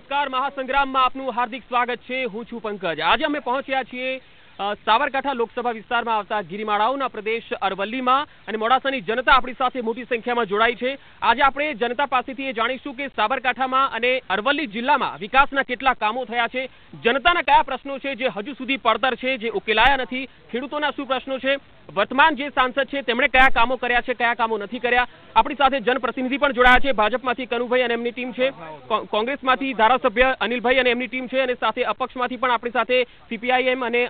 નમસ્કાર, મહાસંગ્રામમાં આપનું હાર્દિક સ્વાગત છે. હું છું પંકજ. આજે અમે પહોંચ્યા છીએ સાબરકાંઠા લોકસભા વિસ્તારમાં આવતા ગિરિમાળાઓના પ્રદેશ અરવલ્લીમાં અને મોડાસાની જનતા આપણી સાથે મોટી સંખ્યામાં જોડાઈ છે. આજે આપણે જનતા પાસેથી એ જાણીશું કે સાબરકાંઠામાં અને અરવલ્લી જિલ્લામાં વિકાસના કેટલા કામો થયા છે. જનતાના કયા પ્રશ્નો છે જે હજુ સુધી પડતર છે, જે ઉકેલાયા નથી, ખેડૂતોના શું પ્રશ્નો છે વર્તમાન જે સાંસદ છે, તેમણે કયા કામો કર્યા છે, કયા કામો નથી કર્યા? આપણી સાથે જનપ્રતિનિધિ પણ જોડાયા છે. ભાજપમાંથી કનુભાઈ અને એમની ટીમ છે. કોંગ્રેસમાંથી ધારાસભ્ય અનિલભાઈ અને એમની ટીમ છે. અને સાથે અપક્ષમાંથી પણ આપણી સાથે સીપીઆઈએમ અને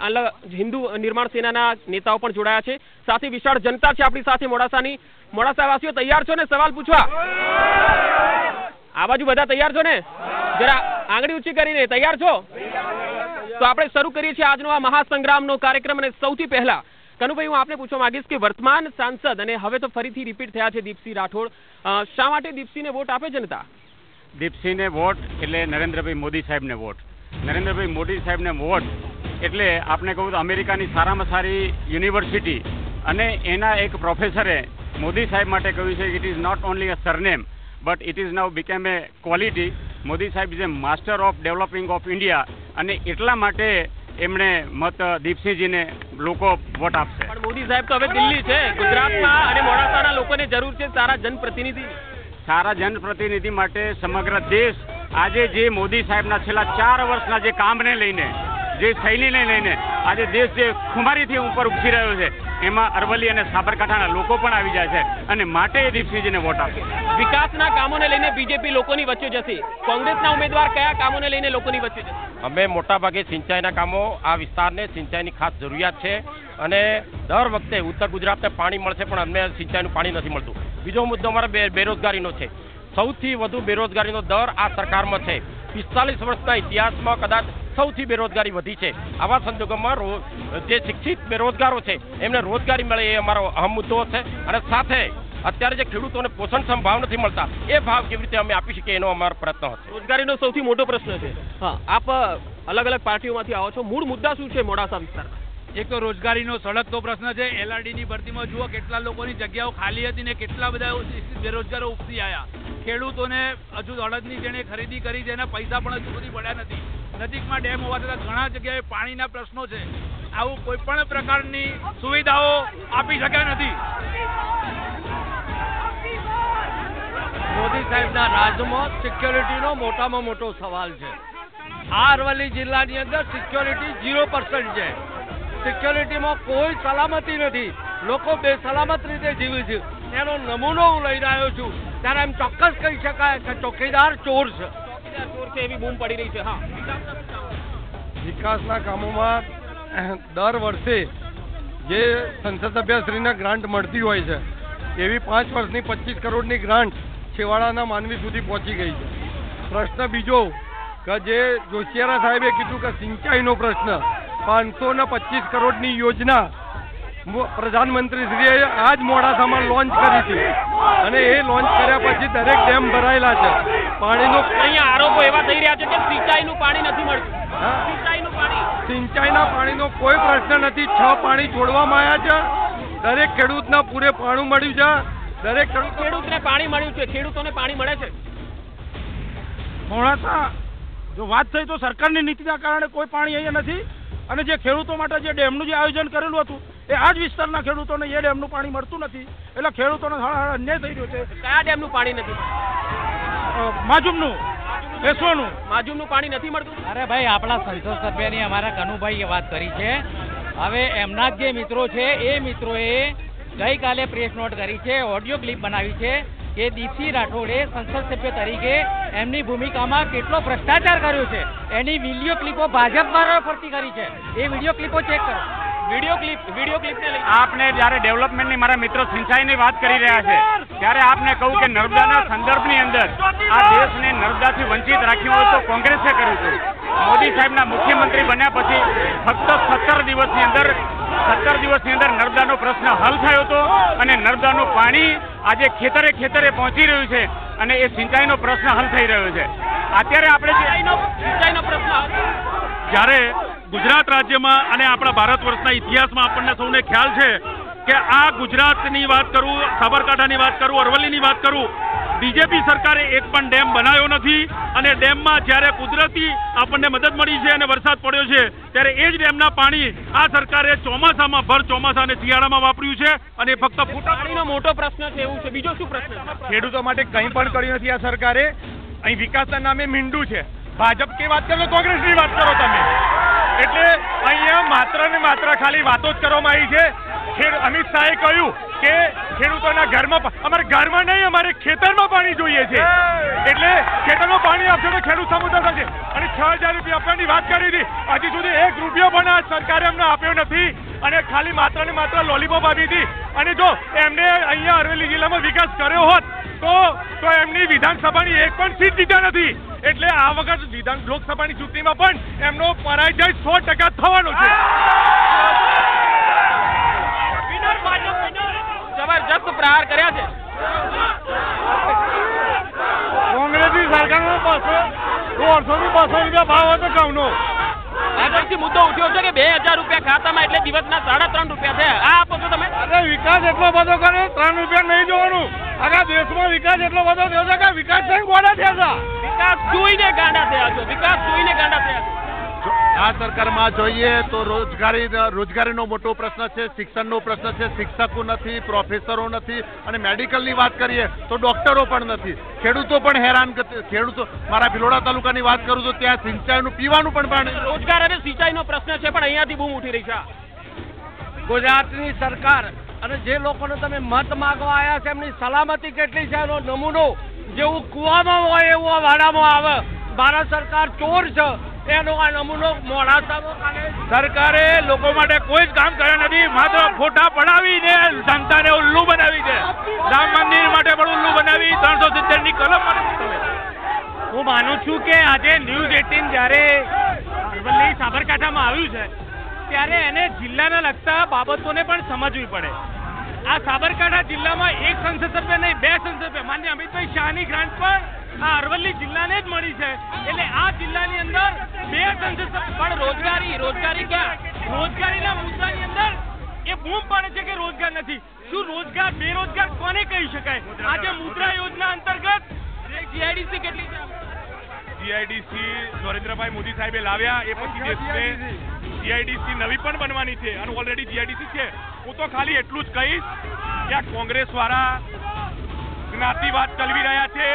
હિન્દુ નિર્માણ સેનાના નેતાઓ પણ જોડાયા છે. સાથે વિશાળ જનતા છે આપણી સાથે મોડાસાની. મોડાસાવાસીઓ, તૈયાર છો ને? સવાલ પૂછવા? આ બાજુ બધા તૈયાર છો ને? જરા આંગળી ઊંચી કરીને, તૈયાર છો? તો આપણે શરૂ કરીએ છીએ આજનો આ મહાસંગ્રામનો કાર્યક્રમ. અને સૌથી પહેલા કનુભાઈ, હું આપને પૂછવા માંગીશ કે વર્તમાન સાંસદ, અને હવે તો ફરીથી રિપીટ થયા છે દીપસિંહ રાઠોડ શા માટે દીપસિંહને વોટ આપે જનતા? દીપસિંહને વોટ એટલે નરેન્દ્રભાઈ મોદી સાહેબને વોટ. નરેન્દ્રભાઈ મોદી સાહેબને વોટ એટલે આપણે કહું તો અમેરિકાની સારામાં સારી યુનિવર્સિટી અને એના એક પ્રોફેસરે મોદી સાહેબ માટે કહ્યું છે it is not only a surname but it is now become a quality Modi સાહેબ is a master of developing of India અને એટલા માટે એમણે મત દીપસિંહજીને લોકો વોટ આપશે. પણ મોદી સાહેબ તો હવે દિલ્હી છે. ગુજરાતમાં અને મોડાસાના લોકોને જરૂર છે સારા જનપ્રતિનિધિ. સારા જનપ્રતિનિધિ માટે સમગ્ર દેશ આજે જે મોદી સાહેબના છેલ્લા ચાર વર્ષના જે કામને લઈને જે શૈલીને લઈને આજે દેશ જે ખુમારીથી ઉપર ઉપસી રહ્યો છે એમાં અરવલ્લી અને સાબરકાંઠાના લોકો પણ આવી જાય છે અને માટે એ દીપસિંહજીને વોટ આપે. વિકાસના કામોને લઈને બીજેપી લોકોની વચ્ચે જશે. કોંગ્રેસના ઉમેદવાર કયા કામોને લઈને લોકોની વચ્ચે જશે? અમે મોટાભાગે સિંચાઈના કામો આ વિસ્તારને સિંચાઈની ખાસ જરૂરિયાત છે અને દર વખતે ઉત્તર ગુજરાતને પાણી મળશે પણ અમને સિંચાઈનું પાણી નથી મળતું. બીજો મુદ્દો અમારા બે બેરોજગારીનો છે. સૌથી વધુ બેરોજગારીનો દર આ સરકારમાં છે. પિસ્તાલીસ વર્ષના ઇતિહાસમાં કદાચ સૌથી બેરોજગારી વધી છે. આવા સંજોગોમાં રો- જે શિક્ષિત બેરોજગારો છે એમને રોજગારી મળે એ અમારો અહમ મુદ્દો છે. અને સાથે અત્યારે જે ખેડૂતોને પોષણક્ષમ ભાવ નથી મળતા એ ભાવ કેવી રીતે અમે આપી શકીએ એનો અમારો પ્રયત્ન હશે રોજગારીનો સૌથી મોટો પ્રશ્ન છે. હા. આપ અલગ અલગ પાર્ટીઓમાંથી આવો છો. મૂળ મુદ્દા શું છે મોડાસા વિસ્તારમાં? એક તો રોજગારીનો સળગતો પ્રશ્ન છે. એલઆરડીની ભરતીમાં જુઓ કેટલા લોકોની જગ્યાઓ ખાલી હતી ને કેટલા બધા બેરોજગારો ઉપસી આવ્યા ખેડૂતોને હજુ અડદની જેણે ખરીદી કરી છે એના પૈસા પણ હજુ સુધી પડ્યા નથી. નજીકમાં ડેમ હોવા છતાં ઘણા જગ્યાએ પાણીના પ્રશ્નો છે. આવું કોઈ પણ પ્રકારની સુવિધાઓ આપી શક્યા નથી. મોદી સાહેબના રાજમાં સિક્યોરિટીનો મોટામાં મોટો સવાલ છે. આ અરવલ્લી જિલ્લાની અંદર સિક્યોરિટી ઝીરો પર્સન્ટ છે. સિક્યોરિટીમાં કોઈ સલામતી નથી. લોકો બેસલામત રીતે જીવે છે. એનો નમૂનો હું લઈ રહ્યો છું. ત્યારે એમ ચોક્કસ કહી શકાય કે ચોકીદાર ચોર છે. વિકાસના કામોમાં દર વર્ષે જે સંસદ સભ્યશ્રીને ગ્રાન્ટ મળતી હોય છે, એવી પાંચ વર્ષની પચીસ કરોડની ગ્રાન્ટ છેવાડાના માનવી સુધી પહોંચી ગઈ છે. પ્રશ્ન બીજો કે જે જોશિયારા સાહેબે કીધું કે સિંચાઈનો પ્રશ્ન પાંચસો ને પચીસ કરોડની યોજના મો- આ જ મોડાસામાં લોન્ચ કરી છે. અને એ લોન્ચ કર્યા પછી દરેક ડેમ ભરાયેલા છે. પાણીનો અહીંયા આરોપો એવા થઈ રહ્યા છે કે સિંચાઈનું પાણી નથી મળતું. હા? સિંચાઈનું પાણી. સિંચાઈના પાણીનો કોઈ પ્રશ્ન નથી. છ પાણી છોડવામાં આવ્યા છે. દરેક ખેડૂતના પૂરે પાણી મળ્યું છે. દરેક ખેડૂત ખેડૂતને પાણી મળ્યું છે. ખેડૂતોને પાણી મળે છે. મોડાસા જો વાત થઈ તો સરકારની નીતિના કારણે કોઈ પાણી અહીંયા નથી. અને જે ખેડૂતો માટે જે ડેમનું જે આયોજન કરેલું હતું એ આ જ વિસ્તારના ખેડૂતોને એ ડેમનું પાણી મળતું નથી. એટલે ખેડૂતોને અન્યાય થઈ રહ્યો છે. કયા ડેમનું પાણી નથી માજુમનું બેસવાનું માજુમનું પાણી નથી મળતું? અરે ભાઈ આપણા સંસદ સભ્યની અમારા કનુભાઈએ વાત કરી છે. હવે એમના જે મિત્રો છે એ મિત્રોએ ગઈકાલે પ્રેસ નોટ કરી છે ઓડિયો ક્લિપ બનાવી છે કે દીપસિંહ રાઠોડે સંસદ સભ્ય તરીકે એમની ભૂમિકામાં કેટલો ભ્રષ્ટાચાર કર્યો છે. એની વીડિયો ક્લિપો ભાજપ દ્વારા ફરતી કરી છે. એ વીડિયો ક્લિપો ચેક કરો. વીડિયો ક્લિપ વીડિયો ક્લિપને આપને જ્યારે ડેવલપમેન્ટની મારા મિત્રો સિંચાઈની વાત કરી રહ્યા છે ત્યારે આપને કહું કે નર્મદાના સંદર્ભની અંદર આ દેશને નર્મદાથી વંચિત રાખ્યું હોય તો કોંગ્રેસે કર્યું હતું. મોદી સાહેબના મુખ્યમંત્રી બન્યા પછી ફક્ત સત્તર દિવસની અંદર સત્તર દિવસની અંદર નર્મદાનો પ્રશ્ન હલ થયો હતો અને નર્મદાનું પાણી આજે ખેતરે ખેતરે પહોંચી રહ્યું છે અને એ સિંચાઈનો પ્રશ્ન હલ થઈ રહ્યો છે. અત્યારે આપણે સિંચાઈનો પ્રશ્ન જ્યારે ગુજરાત રાજ્યમાં અને આપણા ભારત વર્ષના ઇતિહાસમાં આપણને સૌને ખ્યાલ છે કે આ ગુજરાતની વાત કરું સાબરકાંઠાની વાત કરું અરવલ્લીની વાત કરું બીજેપી સરકારે એક પણ ડેમ બનાવ્યો નથી અને ડેમમાં જ્યારે કુદરતી આપણને મદદ મળી છે અને વરસાદ પડ્યો છે ત્યારે એ જ ડેમના પાણી આ સરકારે ચોમાસામાં ભર ચોમાસા અને શિયાળામાં વાપર્યું છે અને ફક્ત પાણીનો મોટો પ્રશ્ન છે એવું છે. બીજો શું પ્રશ્ન ખેડૂતો માટે કંઈ પણ કર્યું નથી આ સરકારે. અહીં વિકાસના નામે મીંડું છે. ભાજપ કે વાત કરો, કોંગ્રેસની વાત કરો તમે. એટલે અહીંયા માત્ર ને માત્ર ખાલી વાતો જ કરવામાં આવી છે. ખેડ- અમિત શાહે કહ્યું કે ખેડૂતોના ઘરમાં અમારે ઘરમાં નહીં, અમારે ખેતરમાં પાણી જોઈએ છે. એટલે ખેતરમાં પાણી આપશે તો ખેડૂત સમુદ્ર થશે અને છ હજાર રૂપિયા આપવાની વાત કરી હતી. હજી સુધી એક રૂપિયો પણ આ સરકારે અમને આપ્યો નથી. અને ખાલી માત્ર ને માત્ર લોલીપોપ આપી હતી. અને જો એમને અહીંયા અરવલ્લી જિલ્લામાં વિકાસ કર્યો હોત, તો તો એમની વિધાનસભાની એક પણ સીટ જીત્યા નથી. એટલે આ વખત વિધાન લોકસભાની ચૂંટણીમાં પણ એમનો પરાજય સો ટકા થવાનો છે. જબરજસ્ત પ્રહાર કર્યા છે. કોંગ્રેસની સરકારનો બસો દોઢસો થી બસો રૂપિયા ભાવ હતો ઘઉંનો. આગળથી મુદ્દો ઉઠ્યો છે કે બે હજાર રૂપિયા ખાતામાં એટલે દિવસના સાડા ત્રણ રૂપિયા છે. આ આપો છો તમે? અરે વિકાસ એટલો બધો કરે ત્રણ રૂપિયા નહીં જોવાનું. આખા દેશમાં વિકાસ એટલો બધો થયો છે કે વિકાસ થઈને ગોડા થયા હતા વિકાસ જોઈને ગાંડા થયા છો વિકાસ જોઈને ગાંડા થયા છો. આ સરકારમાં જોઈએ તો રોજગારી રોજગારીનો મોટો પ્રશ્ન છે શિક્ષણનો પ્રશ્ન છે શિક્ષકો નથી પ્રોફેસરો નથી અને મેડિકલની વાત કરીએ તો ડોક્ટરો પણ નથી. ખેડૂતો પણ હેરાન ખેડૂતો મારા ભિલોડા તાલુકાની વાત કરું તો ત્યાં સિંચાઈનું પીવાનું પણ પાણી રોજગાર અને સિંચાઈનો પ્રશ્ન છે પણ અહીંયાથી બૂમ ઉઠી રહી છે. ગુજરાતની સરકાર અને જે લોકોને તમે મત માગવા આવ્યા છે, એમની સલામતી કેટલી છે, એનો નમૂનો જેવું કુવામાં હોય એવું આ વાડામાં આવે. ભારત સરકાર ચોર છે, એનો આ નમૂનો મોડાસામાં સરકારે લોકો માટે કોઈ જ કામ કર્યા નથી, માત્ર ફોટા પડાવીને જનતાને ઉલ્લુ બનાવી છે. રામ મંદિર માટે પણ ઉલ્લુ બનાવી, ત્રણસો સિત્તેરની કલમ હું માનું છું કે આજે ન્યૂઝ એટીન જ્યારે સાબરકાંઠામાં આવ્યું છે, ત્યારે એને જિલ્લાના લગતા બાબતોને પણ સમજવી પડે. આ સાબરકાંઠા જિલ્લામાં એક સંસદ સભ્ય નહીં બે સંસદ સભ્ય માન્ય અમિતભાઈ શાહની ગ્રાન્ટ પણ આ અરવલ્લી જિલ્લાને જ મળી છે. એટલે આ જિલ્લાની અંદર બે સંસદ પણ રોજગારી રોજગારી ક્યાં? રોજગારીના મુદ્દાની અંદર એ બૂમ પાડે છે કે રોજગાર નથી. શું રોજગાર બેરોજગાર કોને કહી શકાય? આજે મુદ્રા યોજના અંતર્ગત જીઆઈડીસી કેટલી છે? જીઆઈડીસી નરેન્દ્રભાઈ મોદી સાહેબે લાવ્યા એ પછી દેશને જીઆઈડીસી નવી પણ બનવાની છે અને ઓલરેડી જીઆઈડીસી છે. હું તો ખાલી એટલું જ કહીશ કે આ કોંગ્રેસ વાળા જ્ઞાતિવાદ ચલવી રહ્યા છે.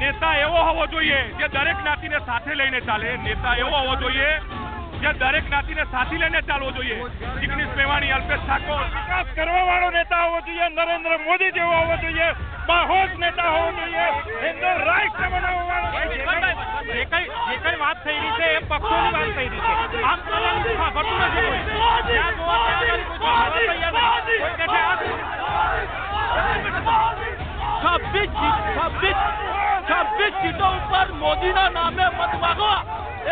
નેતા એવો હોવો જોઈએ જે દરેક જ્ઞાતિને સાથે લઈને ચાલે. નેતા એવો હોવો જોઈએ જે દરેક જ્ઞાતિને સાથે લઈને ચાલવો જોઈએ. જિગ્નેશ મેવાણી અલ્પેશ ઠાકોર. વિકાસ કરવા વાળો નેતા હોવો જોઈએ. નરેન્દ્ર મોદી જેવો હોવો જોઈએ. બાહોશ નેતા હોવો જોઈએ. હિન્દુ રાષ્ટ્ર બનાવવા વાળો જે કઈ જે કઈ વાત થઈ રહી છે એ પક્ષોની વાત થઈ રહી છે આમ કરવાનું સાંભળતું નથી કોઈ જ્યાં જોવા ત્યાં આગળ કોઈ સાંભળવા તૈયાર નથી. કોઈ કહે છે આ છવ્વીસ સીટો ઉપર મોદીના નામે મત માગો.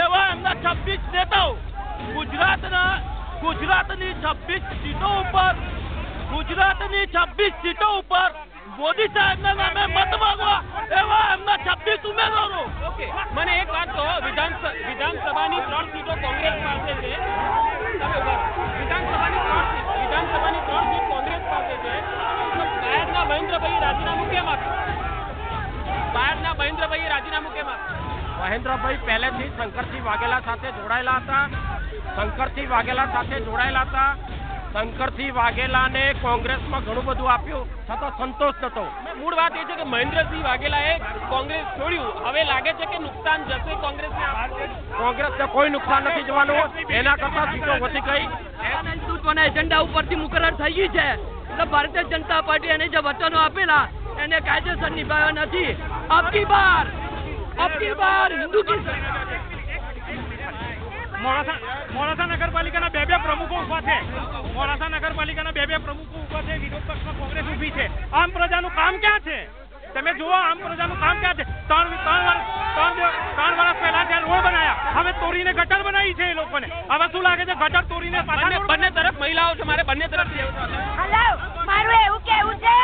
એવા એમના છવ્વીસ નેતાઓ ગુજરાતના, ગુજરાતની છવ્વીસ સીટો ઉપર, ગુજરાતની છવ્વીસ સીટો ઉપર મોદી સાહેબના નામે મત માંગવા એવા એમના છવ્વીસ ઉમેદવારો. મને એક વાત કહો. વિધાન વિધાનસભાની ત્રણ સીટો કોંગ્રેસ પાસે છે. વિધાનસભાની ત્રણ સીટ, વિધાનસભાની ત્રણ સીટ કોંગ્રેસ પાસે છે. બાયડના મહેન્દ્રભાઈએ રાજીનામું કેમ આપ્યું? બાયડના મહેન્દ્રભાઈએ રાજીનામું કેમ આપ્યું? મહેન્દ્રભાઈ પહેલેથી શંકરસિંહ વાઘેલા સાથે જોડાયેલા હતા. શંકરસિંહ વાઘેલા સાથે જોડાયેલા હતા. શંકરસિંહ વાઘેલાને કોંગ્રેસમાં ઘણું બધું આપ્યું. છતાં સંતોષ નતો. મૂળ વાત એ છે કે મહેન્દ્રસિંહ વાઘેલાએ કોંગ્રેસ છોડ્યું. હવે લાગે છે કે નુકસાન જશે કોંગ્રેસને કોંગ્રેસને કોઈ નુકસાન નથી જવાનું. એના કરતા સીટો વધી ગઈ. નેતૃત્વના એજન્ડા ઉપરથી મુકરર થઈ ગઈ છે. એટલે ભારતીય જનતા પાર્ટી એને જે વચનો આપેલા, એને કાયદેસર નિભાવ્યા નથી. અબકી બાર! અબકી બાર હિન્દુ કી મોડાસા નગરપાલિકાના બે બે પ્રમુખો ઊભા છે. મોડાસા નગરપાલિકાના બે બે પ્રમુખો ઊભા છે. વિરોધ પક્ષમાં કોંગ્રેસ ઊભી છે. આમ પ્રજાનું કામ ક્યાં છે? તમે જુઓ આમ પ્રજાનું કામ ક્યાં છે ત્રણ ત્રણ વર્ષ ત્રણ દિવસ- ત્રણ વર્ષ પહેલા ત્યાં રોડ બનાયા હવે તોડીને ગટર બનાવી છે એ લોકોને હવે શું લાગે છે ગટર તોડીને પાછા બંને બંને તરફ મહિલાઓ છે મારે બંને તરફથી હલો મારું એવું કેવું છે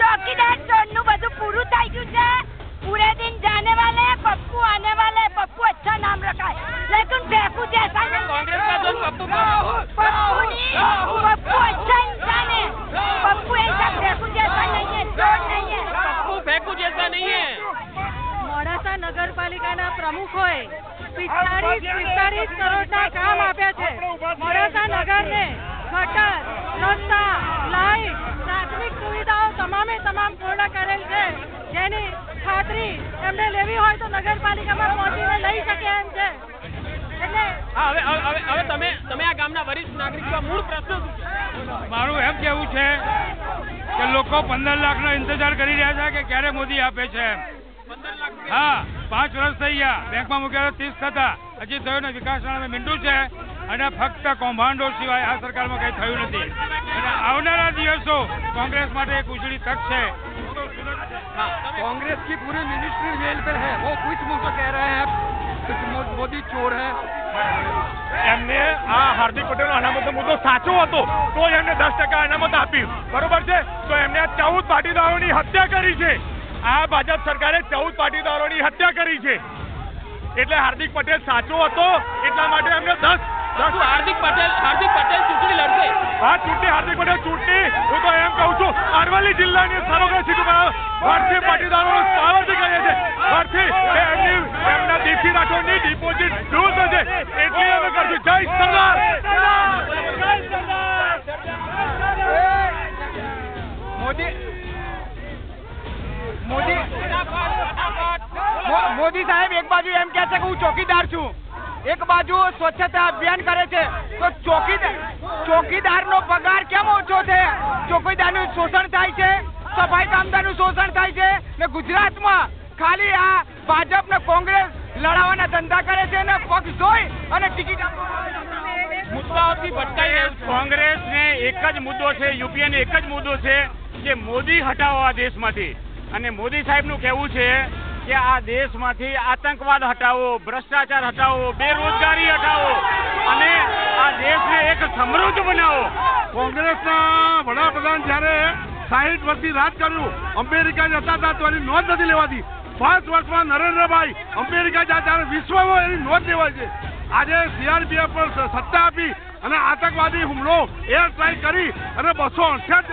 ચોકીદાર ચોરનું બધું પૂરું થઈ ગયું છે પૂરે દિન जाने वाले हैं पप्पू आने वाले हैं पप्पू अच्छा नाम रखा है लेकिन फेंकू जैसा नहीं कांग्रेस का जो पप्पू पप्पू नहीं पप्पू अच्छा इंसान है पप्पू ऐसा फेंकू जैसा नहीं है चोर नहीं है મોડાસા નગરપાલિકાના પ્રમુખોએ પિસ્તાળીસ પિસ્તાળીસ કરોડના કામ આપ્યા છે. મોડાસા નગરને ગટર રસ્તા લાઇટ પ્રાથમિક સુવિધાઓ તમામે તમામ પૂર્ણ કરેલ છે. જેની ખાતરી એમને લેવી હોય તો નગરપાલિકામાં પહોંચીને લઈ શકે એમ છે. હવે હવે હવે તમે મારું એમ કેવું છે કે લોકો પંદર લાખનો ઇંતજાર કરી રહ્યા છે કે ક્યારે મોદી આપે છે હા પાંચ વર્ષ થઈ ગયા. બેંકમાં મૂક્યા ત્રીસ થતા. હજી થયો વિકાસ મીંડું છે અને ફક્ત કૌભાંડો સિવાય આ સરકારમાં કંઈ થયું નથી. અને આવનારા દિવસો કોંગ્રેસ માટે એક ઉજળી તક છે. કોંગ્રેસ કી પૂરી મિનિસ્ટ્રી મેલ પર હૈ. વો કુછ મુદ્દો કહે રહે હૈ મોદી ચોર હે એમને આ હાર્દિક પટેલનો અનામતનો મુદ્દો સાચો હતો તો એમને દસ ટકા અનામત આપ્યું બરોબર છે તો એમને ચૌદ પાટીદારોની હત્યા કરી છે આ ભાજપ સરકારે ચૌદ પાટીદારોની હત્યા કરી છે એટલે હાર્દિક પટેલ સાચો હતો એટલા માટે એમને દસ હાર્દિક પટેલ હાર્દિક પટેલ ચૂંટણી લડશે? હા ચૂંટણી હાર્દિક પટેલ ચૂંટણી. હું તો એમ કહું છું અરવલ્લી જિલ્લાની સરોગા સીટ ઉપર ભારતીય પાટીદારોનો પાવરથી કરે છે. ભારતી એમની એમના દીપી રાઠોડની ડિપોઝિટ દૂર થશે. એટલી અમે કરશું. જય સરદાર! मोदी મોદી મોદી સાહેબ એક બાજુ એમ કહે છે કે હું ચોકીદાર છું. એક બાજુ સ્વચ્છતા અભિયાન કરે છે. તો ચોકીદાર ચોકીદારનો પગાર કેમ ઓછો છે? ચોકીદારનું શોષણ થાય છે? સફાઈ કામદારનું શોષણ થાય છે? ને ગુજરાતમાં ખાલી આ ભાજપ ને કોંગ્રેસ લડાવવાના ધંધા કરે છે ને પક્ષ જોઈ અને ટિકિટ મુદ્દાઓથી ભટકાઈ રહ્યું છે. કોંગ્રેસને એક જ મુદ્દો છે યુપીએ ને એક જ મુદ્દો છે કે મોદી હટાવો આ દેશમાંથી. અને મોદી સાહેબનું કહેવું છે કે આ દેશમાંથી આતંકવાદ હટાવો, ભ્રષ્ટાચાર હટાવો, બેરોજગારી હટાવો અને આ દેશને એક સમૃદ્ધ બનાવો. કોંગ્રેસના વડાપ્રધાન જ્યારે સાહીઠ વર્ષથી રાજ કર્યું અમેરિકા જતા હતા તો એની નોંધ નથી લેવાતી. પાંચ વર્ષમાં નરેન્દ્રભાઈ અમેરિકા જતા વિશ્વમાં એની નોંધ લેવાય છે. આજે સીઆરપીએફ પર સત્તા આપી અને આતંકવાદી હુમલો એર સ્ટ્રાઇક કરી અને બસો અડસઠ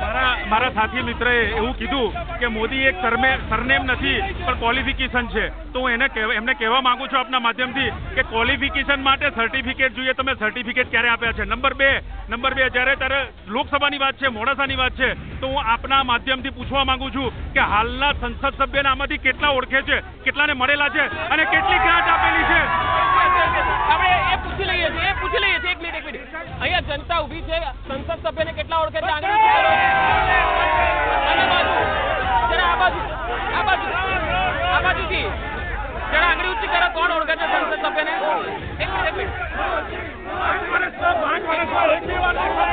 મારા મારા સાથી મિત્રએ એવું કીધું કે મોદી એક સરમે, સરનેમ નથી, પણ ક્વોલિફિકેશન છે. તો હું એને એમને કહેવા માંગુ છું આપના માધ્યમથી કે ક્વોલિફિકેશન માટે સર્ટિફિકેટ જોઈએ. તમે સર્ટિફિકેટ ક્યારે આપ્યા છે? નંબર બે નંબર બે, જ્યારે ત્યારે લોકસભાની વાત છે, મોડાસાની વાત છે, તો હું આપના માધ્યમથી પૂછવા માંગુ છું કે હાલના સંસદ સભ્યને આમાંથી કેટલા ઓળખે છે, કેટલાને મળેલા છે અને કેટલી ગ્રાન્ટ આપેલી છે આપણે એ પૂછી લઈએ છીએ એ પૂછી લઈએ છીએ એક મિનિટ એક મિનિટ અહીંયા જનતા ઊભી છે સંસદ સભ્યને કેટલા ઓળખે છે આંગળી ઊંચી કરો. અને બાજુ જરા આ બાજુ આ બાજુ આ બાજુથી જરા આંગળી ઊંચી કરો કોણ ઓળખે છે સંસદ સભ્યને એક મિનિટ એક મિનિટ સંસદ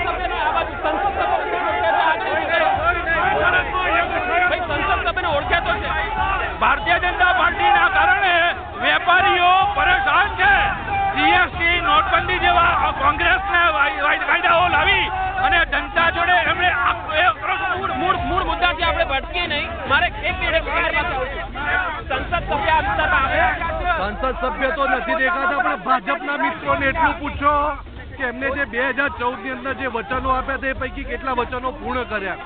સભ્યને આ બાજુ સંસદ સભ્યને કોણ ઓળખે છે? આંગળી ઊંચી કરો. ભાઈ સંસદ સભ્યને ઓળખે તો છે ભારતીય જનતા પાર્ટીના કારણે વેપારીઓ પરેશાન છે જીએસટી નોટબંધી જેવા કોંગ્રેસના વાય- વાય- કાયદાઓ લાવી અને જનતા જોડે એમણે આ- એ મૂળ મૂળ મૂળ મુદ્દાથી આપણે ભટકીએ નહીં મારે એક મિનિટ એક મિનિટ પાસે આવું છું. સંસદ સભ્ય આ વિસ્તારમાં આવે સંસદ સભ્ય તો નથી દેખાતા પણ ભાજપના મિત્રોને એટલું પૂછો કે એમને જે બે હજાર ચૌદની અંદર જે વચનો આપ્યા તે પૈકી કેટલા વચનો પૂર્ણ કર્યા?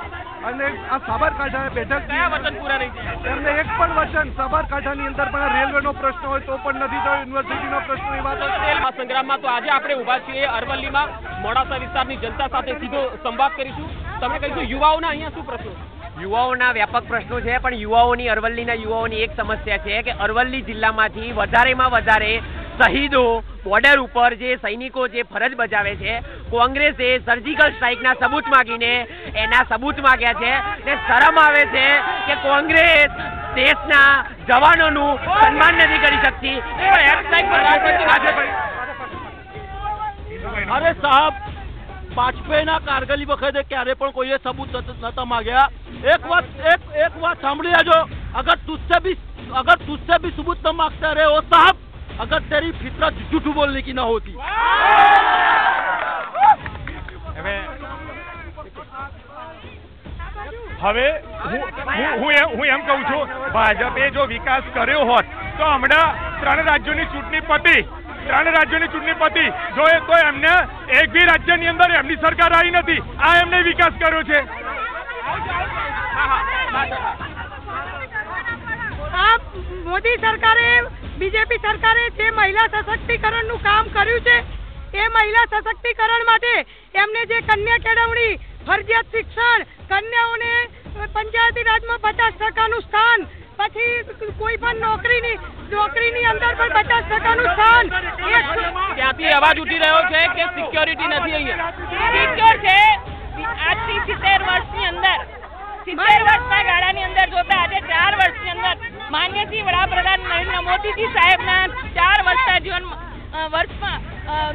અને આ સાબરકાંઠા બેઠક વચન પૂરા નહીં એમને એક પણ વચન સાબરકાંઠાની અંદર પણ રેલવેનો પ્રશ્ન હોય તો પણ નથી થયો યુનિવર્સિટીનો પ્રશ્ન એ વાત તેલ સંગ્રામમાં તો આજે આપણે ઊભા છીએ અરવલ્લીમાં મોડાસા વિસ્તારની જનતા સાથે સીધો સંવાદ કરીશું. તમે કહીશું યુવાઓના અહીંયા શું પ્રશ્નો? યુવાઓના વ્યાપક પ્રશ્નો છે, પણ યુવાઓની, અરવલ્લીના યુવાઓની એક સમસ્યા છે કે અરવલ્લી જિલ્લામાંથી વધારેમાં વધારે શહીદો બોર્ડર ઉપર જે સૈનિકો જે ફરજ બજાવે છે, કોંગ્રેસે સર્જિકલ સ્ટ્રાઇકના સબૂત માગીને એના સબૂત માગ્યા છે ને શરમ આવે છે કે કોંગ્રેસ દેશના જવાનોનું સન્માન નથી કરી શકતી. અરે સાહેબ વાજપેયીના કારગિલ વખતે ક્યારે પણ કોઈએ સબૂત નત- નતા માંગ્યા એક વાત એક એક વાત સાંભળી લેજો અગર तुझसे भी अगर तुझसे भी सबूत न मांगते रहे हो साहब अगर तेरी फितरत झूठ बोलने की ना होती હવે હવે હું હું- હું એમ હું એમ કહું છું ભાજપે જો વિકાસ કર્યો હોત તો હમણાં ત્રણ રાજ્યોની ચૂંટણી પતી ત્રણ રાજ્યોની ચૂંટણી પતી. જો તો એમને, એક બી રાજ્યની અંદર એમની સરકાર આવી નથી, આ એમને વિકાસ કર્યો છે. આ મોદી સરકારે, બીજેપી સરકારે જે મહિલા સશક્તિકરણનું કામ કર્યું છે, એ મહિલા સશક્તિકરણ માટે એમને જે કન્યા કેળવણી, ફરજિયાત શિક્ષણ, કન્યાઓને પંચાયતી રાજમાં પચાસ ટકાનું સ્થાન પછી કોઈ પણ નોકરીની નોકરીની અંદર પણ પચાસ ટકાનું સ્થાન. ત્યાંથી અવાજ ઉઠી રહ્યો છે કે સિક્યોરિટી નથી અહીંયા? સિક્યોર છે. આજથી સિત્તેર વર્ષની અંદર. સિત્તેર વર્ષના ગાળાની અંદર જોતા આજે ચાર વર્ષની અંદર માન્યથી વડાપ્રધાન નરેન્દ્ર મોદીજી સાહેબના ચાર વર્ષના જીવન વર્ષમાં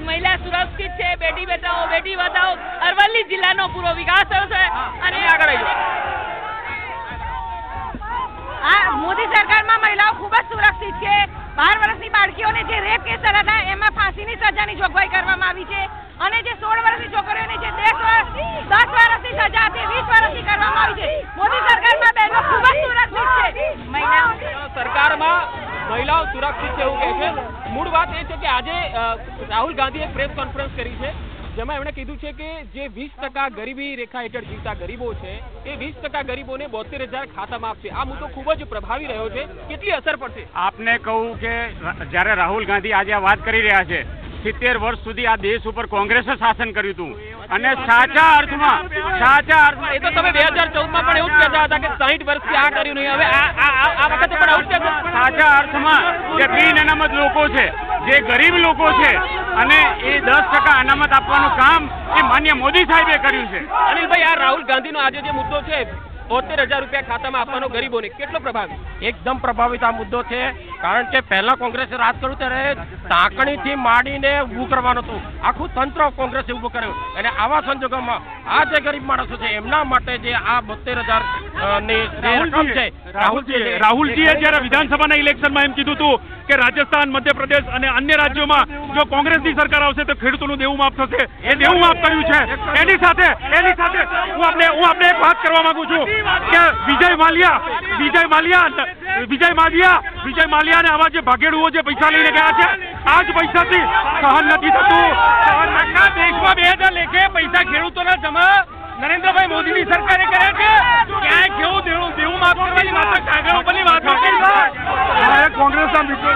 મહિલા સુરક્ષિત છે બેટી બચાવો બેટી બચાવો અરવલ્લી જિલ્લાનો પૂરો વિકાસ થયો છે. અને આગળ. આ મોદી સરકારમાં મહિલાઓ ખૂબ જ સુરક્ષિત છે. બાર વર્ષની બાળકીઓને જે રેપ કેસ હતા, એમાં ફાંસીની સજાની જોગવાઈ કરવામાં આવી છે. અને જે સોળ વર્ષની છોકરીઓને જે દસ વર્ષ દસ વર્ષની સજા હતી, વીસ વર્ષની કરવામાં આવી છે. મોદી સરકારમાં બહેનો ખૂબ જ સુરક્ષિત છે. મહિલાઓ સરકારમાં મહિલાઓ સુરક્ષિત છે એવું કહે છે. મૂળ વાત એ છે કે આજે રાહુલ ગાંધીએ પ્રેસ કોન્ફરન્સ કરી છે. જેમાં એમણે કીધું છે કે જે વીસ ટકા ગરીબી રેખા હેઠળ જીવતા ગરીબો છે એ વીસ ટકા ગરીબોને બોતેર હજાર ખાતામાં આપશે. આ મુદ્દો ખૂબ જ પ્રભાવી રહ્યો છે. કેટલી અસર પડશે? આપને કહું કે જ્યારે રાહુલ ગાંધી આજે આ વાત કરી રહ્યા છે સિત્તેર વર્ષ સુધી આ દેશ ઉપર કોંગ્રેસે શાસન કર્યું હતું. અને સાચા અર્થમાં સાચા અર્થમાં એ તો તમે બે હજાર ચૌદમાં પણ એવું જ કહેતા હતા કે સાહીઠ વર્ષથી આ કર્યું નહીં. હવે આ આ આ- આ વખતે પણ આવું જ સાચા અર્થમાં જે બિન અનામત લોકો છે જે ગરીબ લોકો છે અને એ દસ ટકા અનામત આપવાનું કામ એ માન્ય મોદી સાહેબે કર્યું છે. અનિલભાઈ, આ રાહુલ ગાંધીનો આજે જે મુદ્દો છે બોતેર હજાર રૂપિયા ખાતામાં આપવાનો ગરીબોને કેટલો પ્રભાવિત એકદમ પ્રભાવિત આ મુદ્દો છે. કારણ કે પહેલા કોંગ્રેસે રાજ કર્યું ત્યારે ટાંકણીથી માંડીને ઊભું કરવાનું હતું. આખું તંત્ર કોંગ્રેસે ઊભું કર્યું. અને આવા સંજોગોમાં આ જે ગરીબ માણસો છે એમના માટે જે આ બોતેર હજાર રાહુલજીએ જયારે વિધાનસભાના ઇલેક્શનમાં એમ કીધું હતું કે રાજસ્થાન મધ્યપ્રદેશ અને અન્ય રાજ્યોમાં જો કોંગ્રેસની સરકાર આવશે તો ખેડૂતોનું દેવું માફ થશે. એ દેવું માફ કર્યું છે. એની સાથે એની સાથે હું આપણે હું આપણે એક વાત કરવા માંગુ છું. કે વિજય માલ્યા વિજય માલ્યા વિજય માલિયા વિજય માલ્યા ને આવા જે ભાગેડુઓ જે પૈસા લઈને ગયા છે આ જ પૈસાથી સહન નથી થતું. આખા દેશમાં બે હજાર લેખે પૈસા ખેડૂતોના જમા નરેન્દ્રભાઈ મોદીની સરકારે કર્યા છે. ક્યાંય કેવું દેવું દેવું માફ કરવાની માત્ર કાગળ ઉપરની વાતો મારે કોંગ્રેસના મિત્રો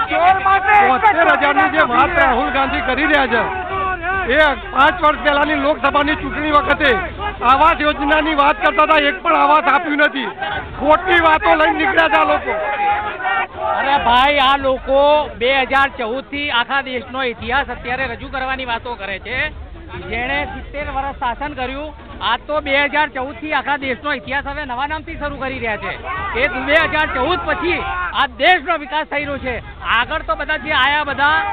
બોતેર હજારની જે વાત રાહુલ ગાંધી કરી રહ્યા છે એ પાંચ વર્ષ પહેલાની લોકસભાની ચૂંટણી વખતે આવાસ યોજનાની વાત કરતા હતા, એક પણ આવાસ આપ્યું નથી. ખોટી વાતો લઈને નીકળ્યા હતા લોકો. અરે ભાઈ, આ લોકો બે હજાર ચૌદથી આખા દેશનો ઇતિહાસ અત્યારે રજૂ કરવાની વાતો કરે છે. જેણે સિત્તેર વર્ષ શાસન કર્યું, આ તો બે હજાર ચૌદથી આખા દેશનો ઇતિહાસ હવે નવા નામથી શરૂ કરી રહ્યા છે. એ બે હજાર ચૌદ પછી આ દેશનો વિકાસ થઈ રહ્યો છે. આગળ તો બધા જે આયા, બધા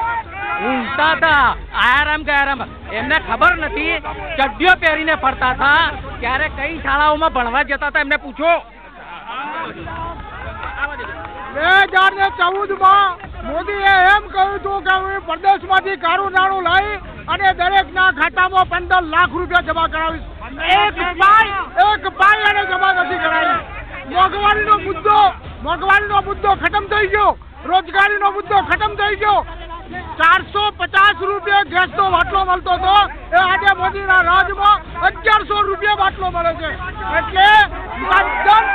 ઊંઘતા હતા. આરામ કે આરામ. એમને ખબર નથી, ચડ્ડીઓ પહેરીને ફરતા હતા. ત્યારે કઈ શાળાઓમાં ભણવા જતા હતા, એમને પૂછો. બે હજાર ને ચૌદમાં મોદીએ એમ કહ્યું હતું કે હું પ્રદેશમાંથી કારું નાણું લઈ અને દરેકના ખાતામાં પંદર લાખ રૂપિયા જમા કરાવીશ. એક પાય એક પાય એને જમા નથી કરાવી. મોંઘવારીનો મુદ્દો મોંઘવારીનો મુદ્દો ખતમ થઈ ગયો. રોજગારીનો મુદ્દો ખતમ થઈ ગયો. ચારસો પચાસ રૂપિયા ગેસનો બાટલો મળતો હતો. એ આજે મોદીના રાજમાં અગિયારસો રૂપિયા બાટલો મળે છે. એટલે વિકાસ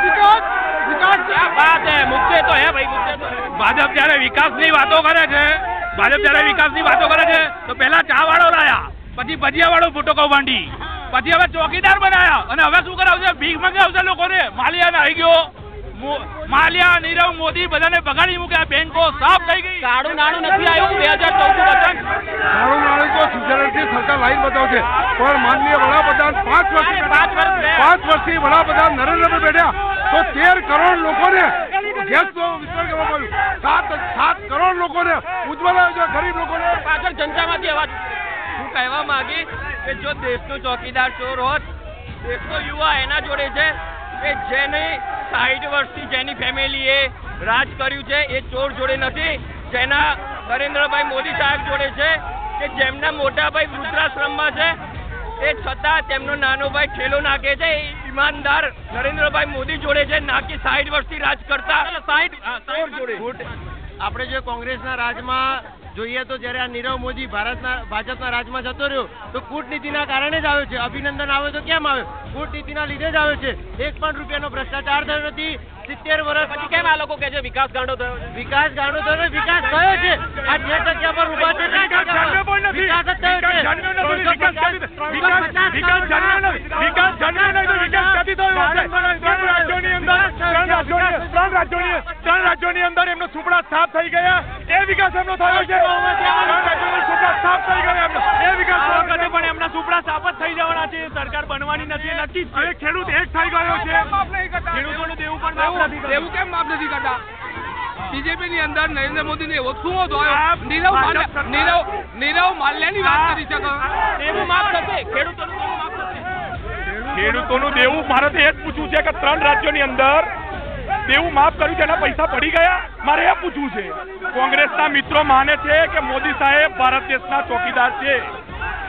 વિકાસ વાત હે મુદ્દે તો હે ભાઈ. ભાજપ જ્યારે વિકાસની વાતો કરે છે, ભાજપ જ્યારે વિકાસની વાતો કરે છે, તો પહેલા ચા વાળો લાયા, પછી ભજીયા વાળો ફોટો માંડી પછી હવે ચોકીદાર બનાયા. અને હવે શું કરાવશે? ભીખ મંગાવશે લોકોને. માલિયા આવી ગયો. માલ્યા નીરવ મોદી બધાને બગાડી મૂક્યા. બેંકો સાફ થઈ ગઈ. કાળું નાણું નથી આવ્યું. બે હજાર ચૌદ વચન કાળું નાણું તો સુધારણથી સરકાર લાઈન બતાવશે. પણ માનનીય વડાપ્રધાન પાંચ વર્ષ પાંચ વર્ષ પાંચ વર્ષથી વડાપ્રધાન નરેન્દ્રભાઈ બેઠ્યા. તો તેર કરોડ લોકોને ગેસનો વિતરણ કરવામાં આવ્યું. સાત સાત કરોડ લોકોને ઉજ્જવલા યોજના ગરીબ લોકોને પાછળ જનતામાંથી અવાજ. હું કહેવા માંગીશ કે જો દેશનો ચોકીદાર ચોર હોત દેશનો યુવા એના જોડે છે કે જેને સાઠ વર્ષથી જેની ફેમિલીએ રાજ કર્યું છે એ ચોર જોડે નથી જેના નરેન્દ્રભાઈ મોદી સાહેબ જોડે છે કે જેમના મોટા ભાઈ વૃદ્ધાશ્રમમાં છે એ છતાં તેમનો નાનો ભાઈ ઠેલો નાખે છે એ ઈમાનદાર નરેન્દ્રભાઈ મોદી જોડે છે ના કે સાઠ વર્ષથી રાજ કરતા. સાઠ જોડે. આપણે જે કોંગ્રેસના રાજમાં જોઈએ તો જ્યારે આ નીરવ મોદી ભારતના, ભાજપના રાજમાં જતો રહ્યો, તો કૂટનીતિના કારણે જ આવ્યો છે. અભિનંદન આવે તો કેમ આવે? કૂટનીતિના લીધે જ આવે છે. એક પણ રૂપિયાનો ભ્રષ્ટાચાર થયો નથી. સિત્તેર વર્ષ પછી કેમ આ લોકો કે છે વિકાસ ગાંડો થયો વિકાસ ગાંડો થયો વિકાસ થયો છે. આ જે જગ્યા પર ઊભા છે વિકાસ જ થયો છે. વિકાસ જન્મ્યો નથી. નહીં વિકાસ ક્યાંથી થયો ત્રણ રાજ્યોની અંદર ત્રણ રાજ્યોની ત્રણ રાજ્યોની ત્રણ રાજ્યોની અંદર એમનો સુપડા સાફ થઈ ગયા. એ વિકાસ એમનો થયો છે. સુપડા થઈ ગયો એમનો. એ વિકાસ છે. પણ એમના સુપડા સાફ જ થઈ જવાના છે. સરકાર બનવાની નથી નક્કી ખેડૂત એક થઈ ગયો છે. ખેડૂતોનું દેવું પણ માફ નથી એવું કેમ માફ નથી કરતા? બીજેપી ની અંદર નરેન્દ્ર મોદી ને એવો શું હતો નીરવ માલ્યા નીરવ માલ્યા ની વાત કરી શકો એવું માફ થશે ખેડૂતોનું દેવું ખેડૂતોનું દેવું મારે તો એ જ પૂછવું છે કે ત્રણ રાજ્યોની અંદર દેવું માફ કર્યું છે એના પૈસા પડી ગયા? મારે એ પૂછવું છે. કોંગ્રેસના મિત્રો માને છે કે મોદી સાહેબ ભારત દેશના ચોકીદાર છે.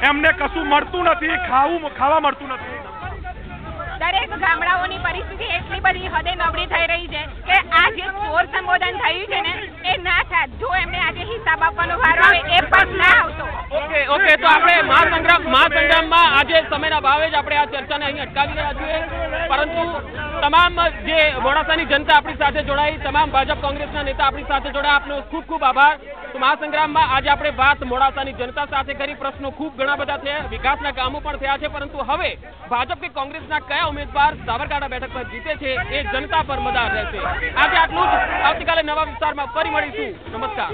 એમને કશું મળતું નથી ખાવું ખાવા મળતું નથી. દરેક ગામડાઓની પરિસ્થિતિ એટલી બધી હદે નબળી થઈ રહી છે કે આ જે ચોર સંબોધન થયું છે ને, એ ના થાત જો એમને આજે હિસાબ આપવાનો વારો આવે એ પણ ના આવતો ઓકે, તો આપણે મહાસંગ્રામ મહાસંગ્રામમાં આજે સમયના ભાવે જ આપણે આ ચર્ચાને અહીં અટકાવી રહ્યા છીએ. પરંતુ તમામ જે મોડાસાની જનતા આપણી સાથે જોડાઈ, તમામ ભાજપ કોંગ્રેસના નેતા આપણી સાથે જોડાયા. આપનો ખૂબ ખૂબ આભાર. તો મહાસંગ્રામમાં આજે આપણે વાત મોડાસાની જનતા સાથે કરી. પ્રશ્નો ખૂબ ઘણા બધા થયા. વિકાસના કામો પણ થયા છે. પરંતુ હવે ભાજપ કે કોંગ્રેસના કયા ઉમેદવાર સાબરકાંઠા બેઠક પર જીતે છે એ જનતા પર મદાર રહેશે. આજે આટલું જ. આવતીકાલે નવા વિસ્તારમાં ફરી મળીશું. નમસ્કાર.